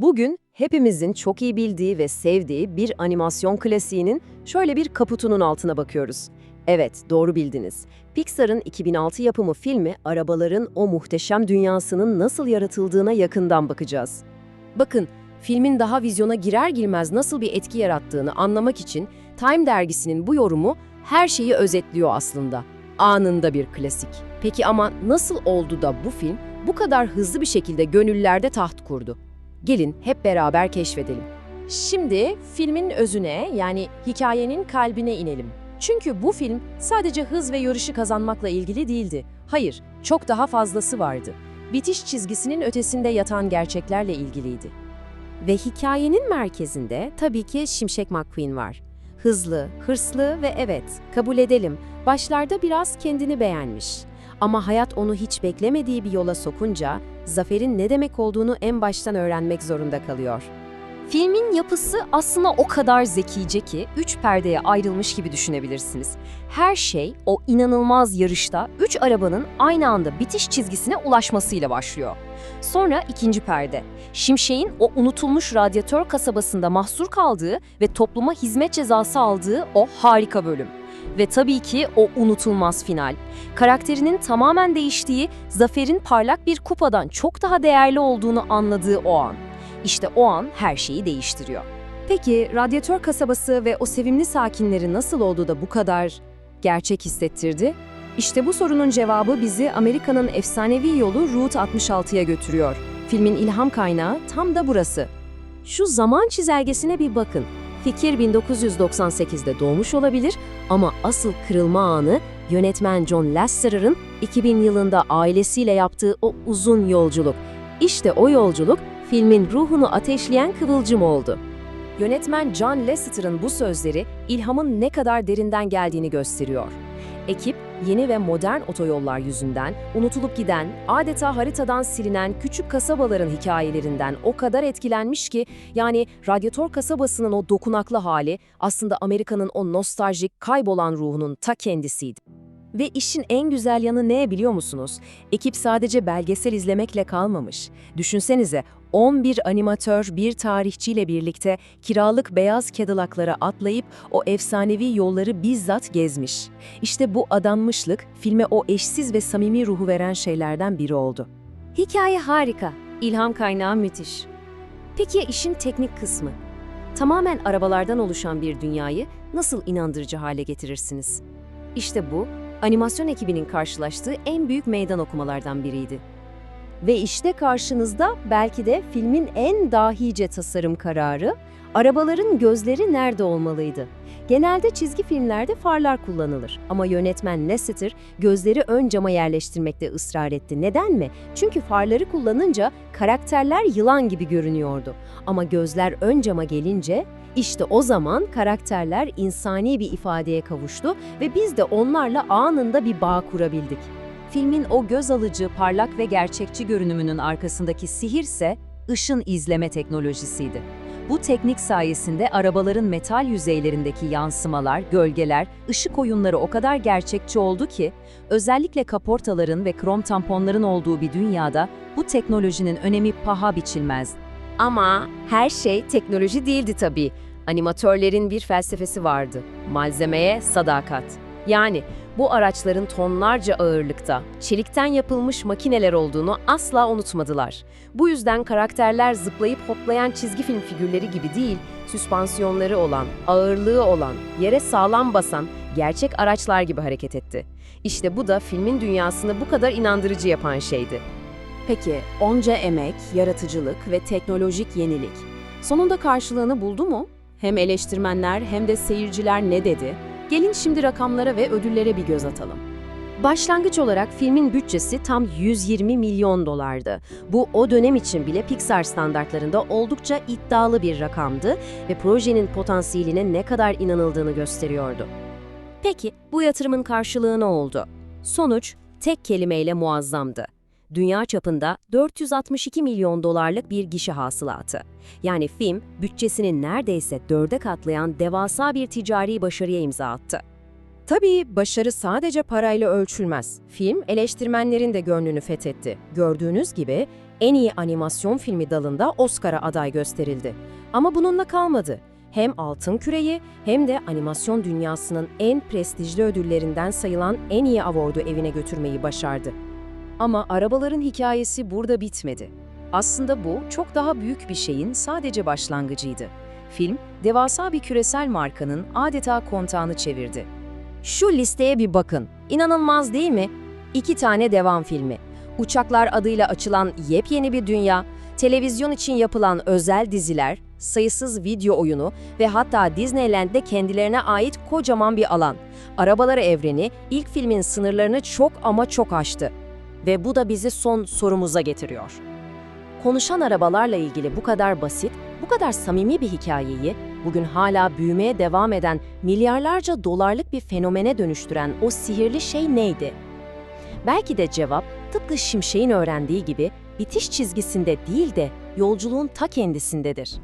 Bugün hepimizin çok iyi bildiği ve sevdiği bir animasyon klasiğinin şöyle bir kaputunun altına bakıyoruz. Evet, doğru bildiniz. Pixar'ın 2006 yapımı filmi arabaların o muhteşem dünyasının nasıl yaratıldığına yakından bakacağız. Bakın, filmin daha vizyona girer girmez nasıl bir etki yarattığını anlamak için Time dergisinin bu yorumu her şeyi özetliyor aslında. Anında bir klasik. Peki ama nasıl oldu da bu film bu kadar hızlı bir şekilde gönüllerde taht kurdu? Gelin hep beraber keşfedelim. Şimdi filmin özüne yani hikayenin kalbine inelim. Çünkü bu film sadece hız ve yarışı kazanmakla ilgili değildi. Hayır, çok daha fazlası vardı. Bitiş çizgisinin ötesinde yatan gerçeklerle ilgiliydi. Ve hikayenin merkezinde tabii ki Şimşek McQueen var. Hızlı, hırslı ve evet, kabul edelim, başlarda biraz kendini beğenmiş. Ama hayat onu hiç beklemediği bir yola sokunca, zaferin ne demek olduğunu en baştan öğrenmek zorunda kalıyor. Filmin yapısı aslında o kadar zekice ki üç perdeye ayrılmış gibi düşünebilirsiniz. Her şey o inanılmaz yarışta üç arabanın aynı anda bitiş çizgisine ulaşmasıyla başlıyor. Sonra ikinci perde. Şimşek'in o unutulmuş radyatör kasabasında mahsur kaldığı ve topluma hizmet cezası aldığı o harika bölüm. Ve tabii ki o unutulmaz final. Karakterinin tamamen değiştiği, zaferin parlak bir kupadan çok daha değerli olduğunu anladığı o an. İşte o an her şeyi değiştiriyor. Peki radyatör kasabası ve o sevimli sakinleri nasıl oldu da bu kadar gerçek hissettirdi? İşte bu sorunun cevabı bizi Amerika'nın efsanevi yolu Route 66'ya götürüyor. Filmin ilham kaynağı tam da burası. Şu zaman çizelgesine bir bakın. Fikir 1998'de doğmuş olabilir ama asıl kırılma anı yönetmen John Lasseter'ın 2000 yılında ailesiyle yaptığı o uzun yolculuk. İşte o yolculuk filmin ruhunu ateşleyen kıvılcım oldu. Yönetmen John Lasseter'ın bu sözleri ilhamın ne kadar derinden geldiğini gösteriyor. Ekip, yeni ve modern otoyollar yüzünden unutulup giden, adeta haritadan silinen küçük kasabaların hikayelerinden o kadar etkilenmiş ki, yani radyatör kasabasının o dokunaklı hali aslında Amerika'nın o nostaljik, kaybolan ruhunun ta kendisiydi. Ve işin en güzel yanı ne biliyor musunuz? Ekip sadece belgesel izlemekle kalmamış. Düşünsenize 11 animatör bir tarihçiyle birlikte kiralık beyaz Cadillac'lara atlayıp o efsanevi yolları bizzat gezmiş. İşte bu adanmışlık filme o eşsiz ve samimi ruhu veren şeylerden biri oldu. Hikaye harika, ilham kaynağı müthiş. Peki ya işin teknik kısmı? Tamamen arabalardan oluşan bir dünyayı nasıl inandırıcı hale getirirsiniz? İşte bu, animasyon ekibinin karşılaştığı en büyük meydan okumalardan biriydi. Ve işte karşınızda belki de filmin en dahice tasarım kararı, arabaların gözleri nerede olmalıydı? Genelde çizgi filmlerde farlar kullanılır ama yönetmen Lasseter gözleri ön cama yerleştirmekte ısrar etti. Neden mi? Çünkü farları kullanınca karakterler yılan gibi görünüyordu. Ama gözler ön cama gelince işte o zaman karakterler insani bir ifadeye kavuştu ve biz de onlarla anında bir bağ kurabildik. Filmin o göz alıcı, parlak ve gerçekçi görünümünün arkasındaki sihirse ışın izleme teknolojisiydi. Bu teknik sayesinde arabaların metal yüzeylerindeki yansımalar, gölgeler, ışık oyunları o kadar gerçekçi oldu ki, özellikle kaportaların ve krom tamponların olduğu bir dünyada bu teknolojinin önemi paha biçilmez. Ama her şey teknoloji değildi tabii. Animatörlerin bir felsefesi vardı. Malzemeye sadakat. Yani bu araçların tonlarca ağırlıkta, çelikten yapılmış makineler olduğunu asla unutmadılar. Bu yüzden karakterler zıplayıp hoplayan çizgi film figürleri gibi değil, süspansiyonları olan, ağırlığı olan, yere sağlam basan, gerçek araçlar gibi hareket etti. İşte bu da filmin dünyasını bu kadar inandırıcı yapan şeydi. Peki, onca emek, yaratıcılık ve teknolojik yenilik sonunda karşılığını buldu mu? Hem eleştirmenler hem de seyirciler ne dedi? Gelin şimdi rakamlara ve ödüllere bir göz atalım. Başlangıç olarak filmin bütçesi tam 120 milyon dolardı. Bu o dönem için bile Pixar standartlarında oldukça iddialı bir rakamdı ve projenin potansiyeline ne kadar inanıldığını gösteriyordu. Peki bu yatırımın karşılığı ne oldu? Sonuç tek kelimeyle muazzamdı. Dünya çapında 462 milyon dolarlık bir gişe hasılatı. Yani film bütçesini neredeyse dörde katlayan devasa bir ticari başarıya imza attı. Tabii başarı sadece parayla ölçülmez. Film eleştirmenlerin de gönlünü fethetti. Gördüğünüz gibi en iyi animasyon filmi dalında Oscar'a aday gösterildi. Ama bununla kalmadı. Hem Altın Küre'yi hem de animasyon dünyasının en prestijli ödüllerinden sayılan en iyi awardu evine götürmeyi başardı. Ama arabaların hikayesi burada bitmedi. Aslında bu çok daha büyük bir şeyin sadece başlangıcıydı. Film, devasa bir küresel markanın adeta kontağını çevirdi. Şu listeye bir bakın. İnanılmaz değil mi? İki tane devam filmi. Uçaklar adıyla açılan yepyeni bir dünya, televizyon için yapılan özel diziler, sayısız video oyunu ve hatta Disneyland'de kendilerine ait kocaman bir alan. Arabaları evreni ilk filmin sınırlarını çok ama çok aştı. Ve bu da bizi son sorumuza getiriyor. Konuşan arabalarla ilgili bu kadar basit, bu kadar samimi bir hikayeyi bugün hala büyümeye devam eden milyarlarca dolarlık bir fenomene dönüştüren o sihirli şey neydi? Belki de cevap tıpkı Şimşek'in öğrendiği gibi bitiş çizgisinde değil de yolculuğun ta kendisindedir.